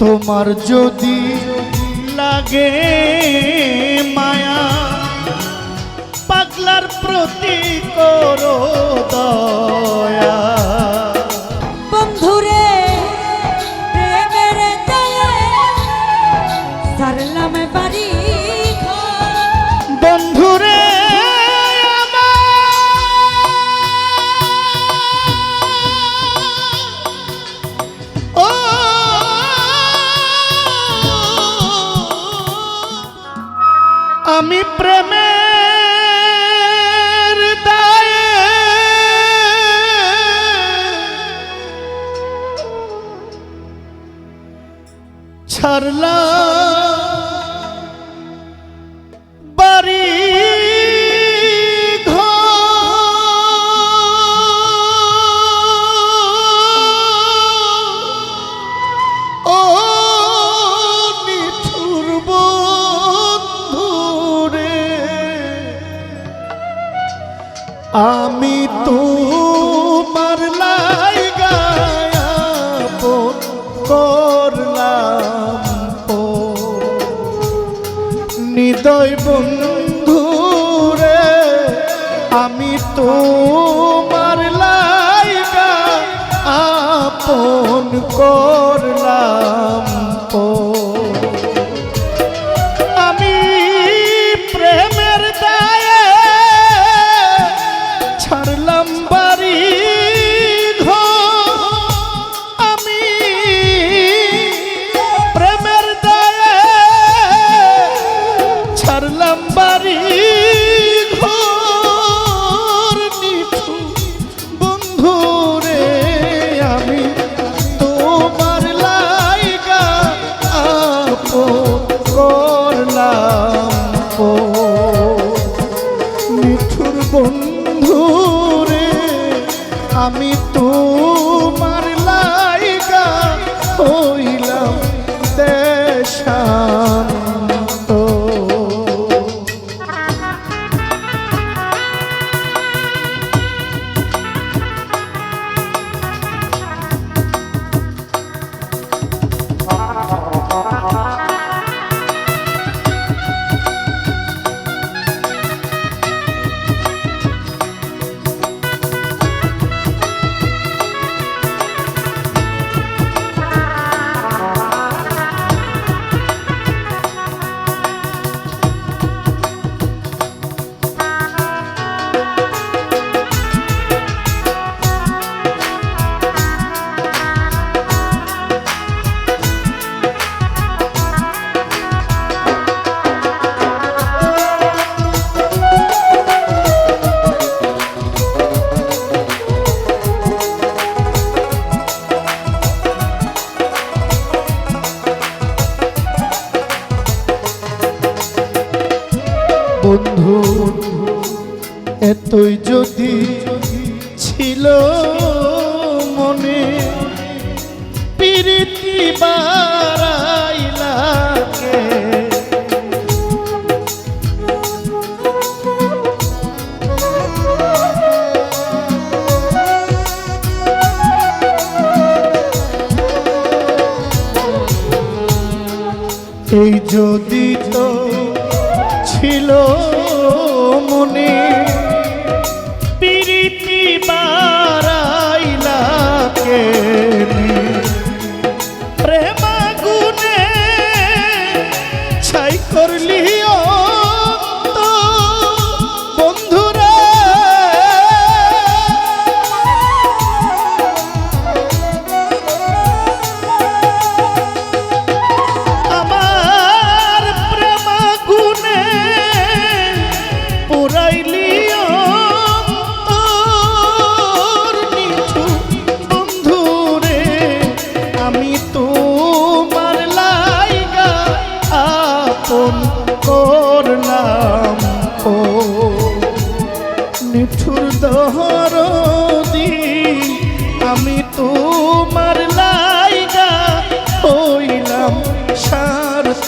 তোমার যদি লাগে মায়া পাগলার প্রতি করো দয়া। নিদয় বন্ধু রে আমি মারলাই লাইগা আপন করলাম। আমি তো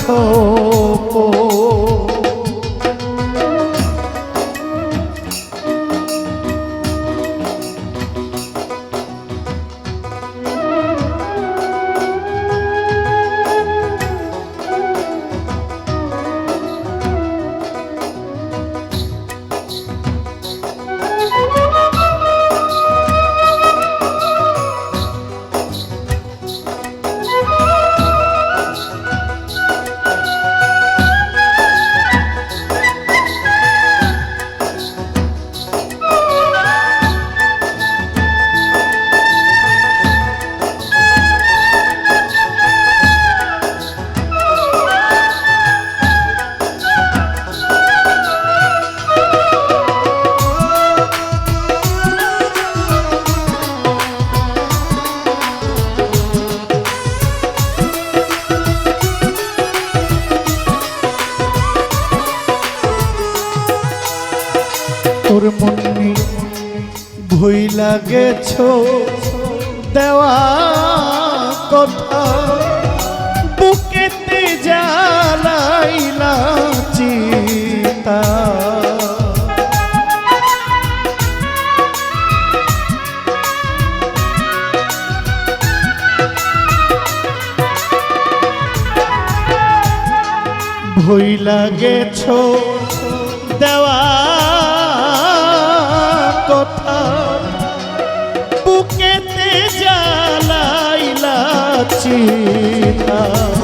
সোপো গেছ দেওয়া কথা। বুকেতে জ্বালাইলা চিতা ভুইলা গেছ জ্বালাইলা চিতা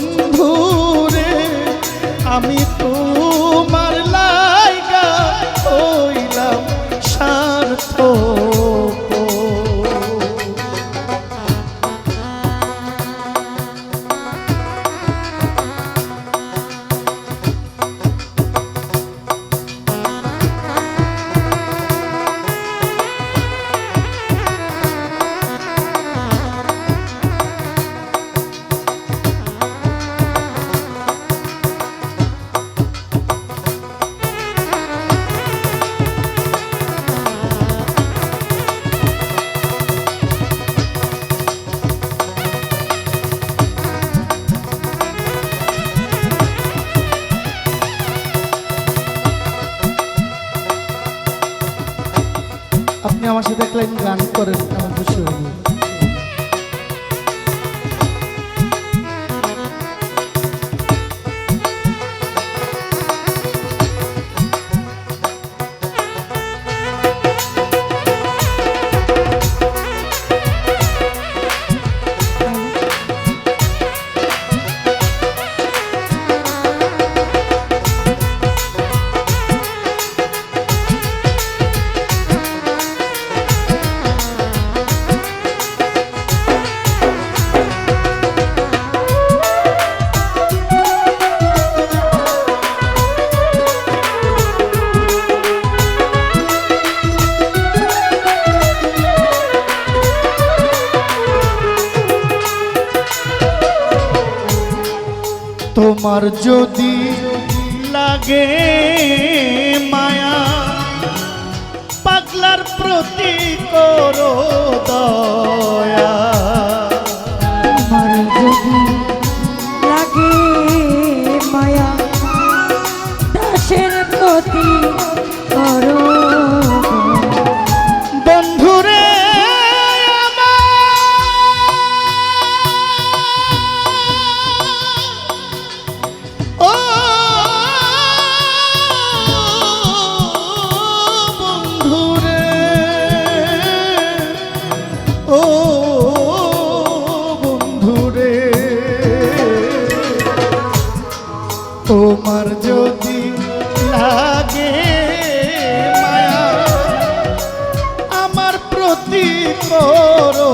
নিষ্ঠুর বন্ধু রে আমি তোমার লাইগা হইলাম স্বার্থ আমার সাথে একটা গান করেন আমার খুশি হইব তোমার যদি লাগে মায়া পাগলার প্রতি করো দয়া। করো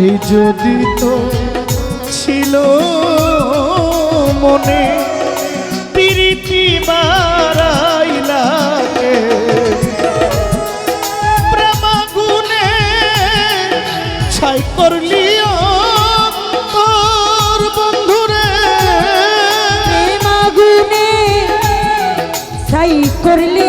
এই যদি তো ছিল মনে, প্রীতি বারাইলা প্রেমাগুনে ছাই করলিও তোর বন্ধুরে। প্রেমাগুনে ছাই করলি